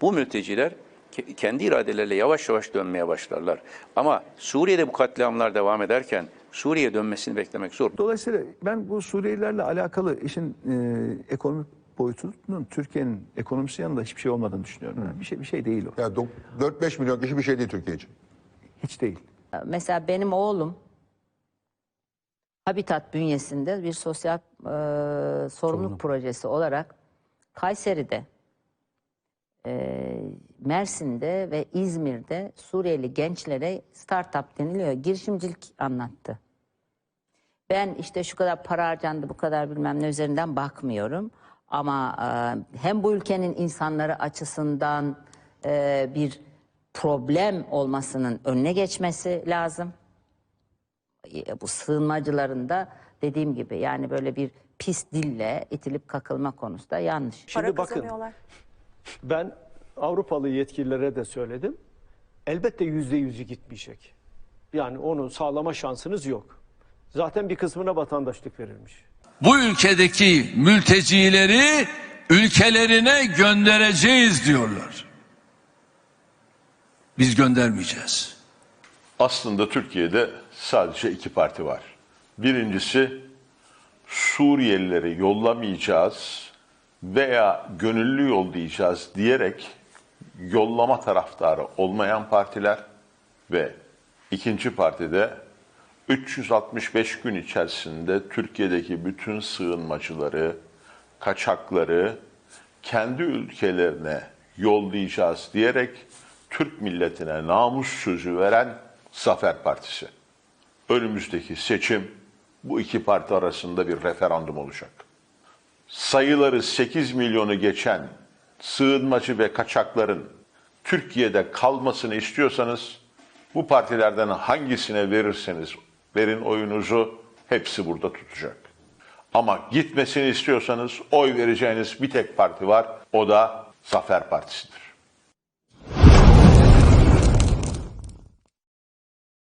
bu mülteciler ke- kendi iradeleriyle yavaş yavaş dönmeye başlarlar. Ama Suriye'de bu katliamlar devam ederken Suriye'ye dönmesini beklemek zor. Dolayısıyla ben bu Suriyelilerle alakalı işin e, ekonomik boyutunun Türkiye'nin ekonomisi yanında hiçbir şey olmadığını düşünüyorum. Yani bir şey bir şey değil o. Do- 4-5 milyon kişi bir şey değil Türkiye için. Hiç değil. Mesela benim oğlum Habitat bünyesinde bir sosyal e, sorumluluk projesi olarak Kayseri'de, e, Mersin'de ve İzmir'de Suriyeli gençlere startup deniliyor. Girişimcilik anlattı. Ben işte şu kadar para harcandı, bu kadar bilmem ne üzerinden bakmıyorum. Ama e, hem bu ülkenin insanları açısından e, bir problem olmasının önüne geçmesi lazım. E, Bu sığınmacıların da dediğim gibi yani böyle bir pis dille itilip kakılma konusu da yanlış. Şimdi Para bakın kazanıyorlar. Ben Avrupalı yetkililere de söyledim. Elbette yüzde yüzü gitmeyecek. Yani onu sağlama şansınız yok. Zaten bir kısmına vatandaşlık verilmiş. bu ülkedeki mültecileri ülkelerine göndereceğiz diyorlar. Biz göndermeyeceğiz. Aslında Türkiye'de sadece iki parti var. Birincisi Suriyelileri yollamayacağız veya gönüllü yollayacağız diyerek yollama taraftarı olmayan partiler ve ikinci partide 365 gün içerisinde Türkiye'deki bütün sığınmacıları, kaçakları kendi ülkelerine yollayacağız diyerek Türk milletine namus sözü veren Zafer Partisi. Önümüzdeki seçim bu iki parti arasında bir referandum olacak. Sayıları 8 milyonu geçen sığınmacı ve kaçakların Türkiye'de kalmasını istiyorsanız bu partilerden hangisine verirseniz verin oyunuzu hepsi burada tutacak. Ama gitmesini istiyorsanız oy vereceğiniz bir tek parti var o da Zafer Partisi'dir.